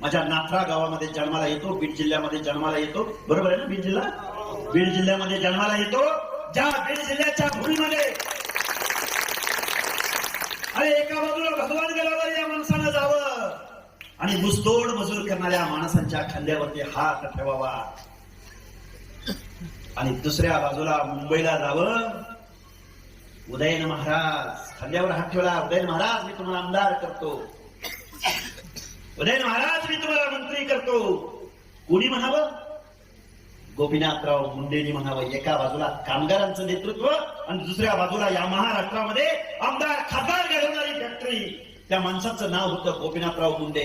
माझ्या नाथरा गावामध्ये जन्माला येतो बीड जिल्ह्यामध्ये जन्माला येतो. बरोबर आहे ना बीड जिल्हा? बीड जिल्ह्यामध्ये जन्माला येतो. ज्या बीड जिल्ह्याच्या भूमीमध्ये अरे एका बाजूला भगवान गेल्यावर या माणसानं जावं. आणि घुसतोड मजूर करणाऱ्या माणसांच्या खांद्यावरती हात ठेवावा. आणि दुसऱ्या बाजूला मुंबईला जावं. उदयन महाराज खांद्यावर हात ठेवला. उदयन महाराज मी तुम्हाला आमदार करतो. उदयन महाराज मी तुम्हाला मंत्री करतो. कोणी म्हणावं? गोपीनाथराव मुंडेनी म्हणावं एका बाजूला कामगारांचं नेतृत्व आणि दुसऱ्या बाजूला या महाराष्ट्रामध्ये आमदार खासदार घडवणारी फॅक्टरी. त्या माणसाचं नाव होतं गोपीनाथराव मुंडे.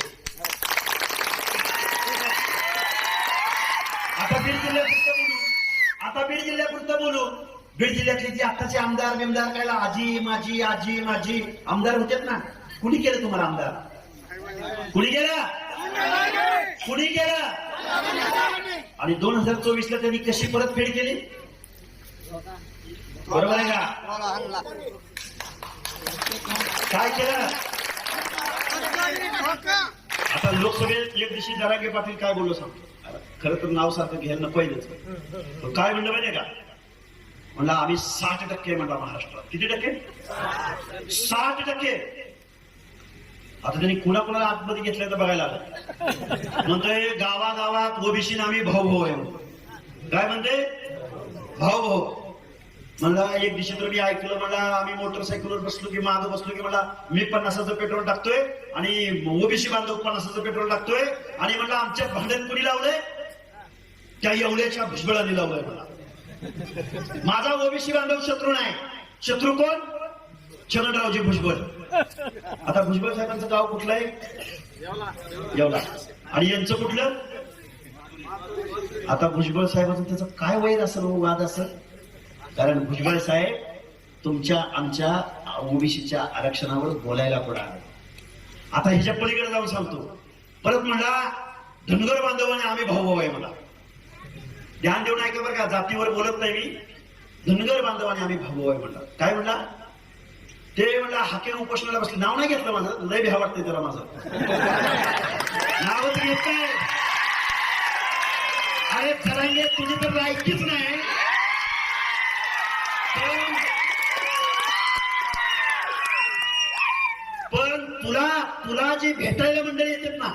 आता बीड जिल्ह्यापुरतं बोलू. आता बीड जिल्ह्यापुरतं बोलू. बीड जिल्ह्यातले जे आताचे आमदार बिमदार कायला आजी माझी आजी माझी आमदार होते ना कुणी केलं तुम्हाला आमदार? कुणी केलं? कुणी गेला आणि दोन हजार चोवीस ला त्यांनी कशी परतफेड केली? बरोबर आहे का? काय केलं? आता लोकसभेत एक दिवशी जरांगे पाटील काय बोललो सांगतो खरं तर नाव सारखं घ्यायला पहिलेच. तो काय म्हणलं माहितीये का? म्हणलं आम्ही साठ टक्के म्हणला महाराष्ट्रात. किती टक्के? साठ टक्के. आता त्यांनी कुणाकुणाला आतमध्ये घेतलं तर बघायला आलं म्हणतोय गावागावात ओबीसी आम्ही भाऊ भाऊ आहे काय म्हणते? भाऊ भाऊ. म्हणला एक दिवशी तर मी ऐकलं मला आम्ही मोटरसायकलवर बसलो की मागं बसलो की मला मी पन्नासाचं पेट्रोल टाकतोय आणि ओबीसी बांधव पन्नासाचं पेट्रोल टाकतोय आणि म्हणलं आमच्या भांडण कुणी लावलंय? त्या एवढ्याच्या भुजबळाने लावलंय मला माझा ओबीसी बांधव शत्रू नाही. शत्रू कोण? छगनरावजी भुजबळ. आता भुजबळ साहेबांचं गाव कुठलं आहे येवला. आणि यांचं कुठलं? आता भुजबळ साहेबांचं त्याचं काय वैर असेल वाद असेल कारण भुजबळ साहेब तुमच्या आमच्या ओबीसीच्या आरक्षणावर बोलायला पुढे आले आता ह्याच्या पलीकडे जाऊन सांगतो. परत म्हणला धनगर बांधवाने आम्ही भाऊ भाऊ आहे मला ध्यान देऊन ऐका बरं का जातीवर बोलत नाही मी. धनगर बांधवाने आम्ही भाऊ भाऊ आहे म्हणला. काय म्हणला? ते म्हणला हाके उपोषणाला बसले. नाव नाही घेतलं माझं. लय भ्या वाटतंय त्याला माझं. नावच घेत नाही. अरे खरांगे तुझी तर लायकीच नाही. पण- तुला तुला जे भेटायला मंडळी येतात ना.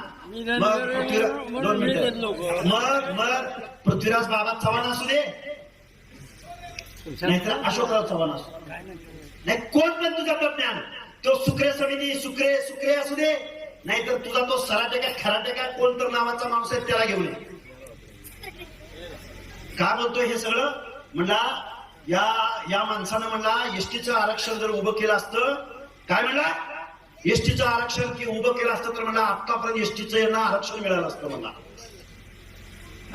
मग पृथ्वीराज दोन मिनिटं. मग मग पृथ्वीराज बाबा चव्हाण असू दे. नाहीतर अशोकराव चव्हाण असू. नाही कोण पण तुझा तज्ञान तो सुक्रे समिती सुक्रे सुक्रे असू दे. नाहीतर तुझा तो सराटे का खराटे का कोण तर नावाचा माणूस आहे त्याला घेऊन का बोलतोय हे सगळं? म्हणला या या माणसानं म्हणला एसटीचं आरक्षण जर उभं केलं असतं काय म्हणला? एसटीचं आरक्षण की उभं केलं असतं तर म्हणला आतापर्यंत एसटीचं यांना आरक्षण मिळालं असतं म्हणला.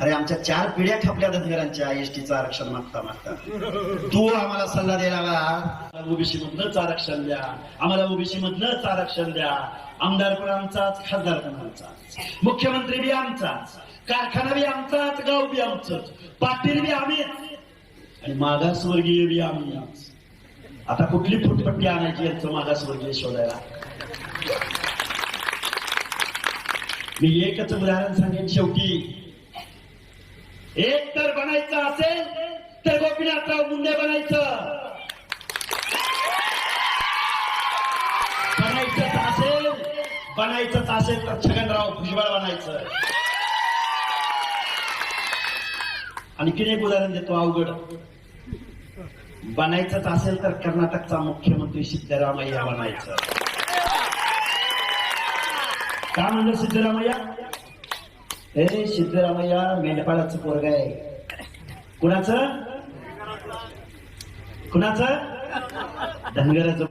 अरे आमच्या चार पिढ्या खपल्या धनगरांच्या एसटीचं आरक्षण मागता मागता. तू आम्हाला सल्ला द्यायला लागला. ओबीसी मधलंच आरक्षण द्या. आम्हाला ओबीसी मधलंच आरक्षण द्या. आमदार पण आमचाच खासदार पण आमचाच. मुख्यमंत्री बी आमचाच. कारखाना बी आमचाच गाव बी आमचंच. पाटील बी आम्हीच. आणि मागासवर्गीय बी आम्ही आता कुठली फुटपट्टी आणायची यांचं मागासवर्गीय शोधायला? मी एकच उदाहरण सांगेन शेवटी. एक तर बनायचं असेल तर गोपीनाथराव मुंडे बनायचं. बनायचंच असेल बनायचंच असेल तर छगनराव भुजबळ बनायचं. आणखीन एक उदाहरण देतो अवघड. बनायचंच असेल तर कर्नाटकचा मुख्यमंत्री सिद्धरामय्या बनायचं. का म्हणलं सिद्धरामय्या? हे सिद्धरामय्या मेंढपाळाचं पोरग आहे. कुणाचं? कुणाचं? धनगराचं